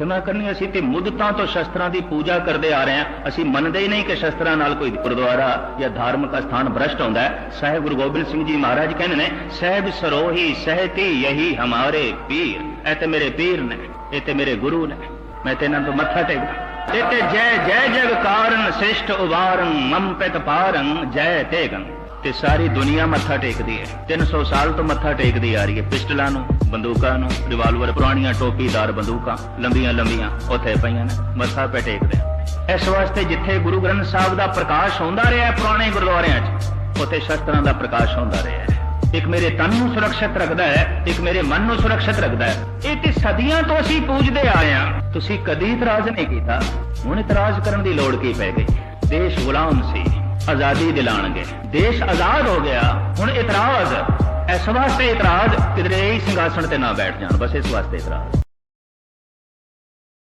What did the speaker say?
ਖਿਮਾ ਕਰਨੀ ਅਸੀਂ ਤੇ ਮੁੱਦਤਾਂ ਤੋਂ ਸ਼ਸਤਰਾਂ ਦੀ ਪੂਜਾ ਕਰਦੇ ਆ ਰਹੇ ਹਾਂ। ਅਸੀਂ ਮੰਨਦੇ ਹੀ ਨਹੀਂ ਕਿ ਸ਼ਸਤਰਾਂ ਨਾਲ ਕੋਈ ਗੁਰਦੁਆਰਾ ਜਾਂ ਧਾਰਮਿਕ ਸਥਾਨ ਭ੍ਰਸ਼ਟ ਹੁੰਦਾ ਹੈ। ਸਾਹਿਬ ਗੁਰੂ ਗੋਬਿੰਦ ਸਿੰਘ ਜੀ ਮਹਾਰਾਜ ਕਹਿੰਦੇ ਨੇ, ਸਹਿਬ ਸਰੋਹੀ ਸਹਿਤੀ ਯਹੀ ਹਮਾਰੇ ਪੀਰ। ਇਹ ਤੇ ਮੇਰੇ ਪੀਰ ਨੇ, ਇਹ ਤੇ ਮੇਰੇ ਗੁਰੂ ਨੇ। ਮੈਂ ਤੇ ਇਹਨਾਂ ਤੋਂ ਮੱਥਾ ਟੇਕਦਾ। ਇਹ ਤੇ ਜੈ ਜੈ ਜਗ ਕਾਰਨ ਸ੍ਰਿਸ਼ਟ ਉਵਾਰਨ ਮਮ ਪਿਤ ਪਾਰੰ, ਜੈ ਤੇਗੰ। ਤੇ ਸਾਰੀ ਦੁਨੀਆ ਮੱਥਾ ਟੇਕਦੀ ਹੈ। 300 ਸਾਲ ਤੋਂ ਮੱਥਾ ਟੇਕਦੀ ਆ ਰਹੀ ਹੈ ਪਿਸਟਲਾਂ ਨੂੰ, ਬੰਦੂਕਾਂ ਨੂੰ ਰਿਵਾਲਵਰ ਪੁਰਾਣੀਆਂ ਟੋਪੀਦਾਰ ਬੰਦੂਕਾਂ, ਲੰਬੀਆਂ ਲੰਬੀਆਂ, ਉੱਥੇ ਪਈਆਂ ਨੇ, ਮੱਥਾ ਪੇ ਟੇਕਦੇ ਆ। ਇਸ ਵਾਸਤੇ ਜਿੱਥੇ ਗੁਰੂ ਗ੍ਰੰਥ ਸਾਹਿਬ ਦਾ ਪ੍ਰਕਾਸ਼ ਹੁੰਦਾ ਰਿਹਾ ਪੁਰਾਣੇ ਗੁਰਦੁਆਰਿਆਂ 'ਚ, ਉੱਥੇ ਸ਼ਸਤਰਾਂ ਦਾ ਪ੍ਰਕਾਸ਼ ਹੁੰਦਾ ਰਿਹਾ ਹੈ। ਇੱਕ ਮੇਰੇ ਤਨ ਨੂੰ ਸੁਰੱਖਿਅਤ ਰੱਖਦਾ ਹੈ, ਇੱਕ ਮੇਰੇ ਮਨ ਨੂੰ ਸੁਰੱਖਿਅਤ ਰੱਖਦਾ ਹੈ। ਇਹ ਤੇ ਸਦੀਆਂ ਤੋਂ ਅਸੀਂ ਪੂਜਦੇ ਆਏ ਹਾਂ। ਤੁਸੀਂ ਕਦੀ ਇਤਰਾਜ਼ ਨਹੀਂ ਕੀਤਾ। ਹੁਣ ਇਤਰਾਜ਼ ਕਰਨ ਦੀ ਲੋੜ ਕੀ ਪੈ ਗਈ? ਦੇਸ਼ ਗੁਲਾਮ ਸੀ। ਆਜ਼ਾਦੀ ਦਿਲਾਣਗੇ ਦੇਸ਼ ਆਜ਼ਾਦ ਹੋ ਗਿਆ, ਹੁਣ ਇਤਰਾਜ਼। ਇਸ ਵਾਸਤੇ ਇਤਰਾਜ਼ ਕਿਧਰੇ ਹੀ ਸਿੰਘਾਸਣ ਤੇ ਨਾ ਬੈਠ ਜਾਣ, ਬਸ ਇਸ ਵਾਸਤੇ ਇਤਰਾਜ਼।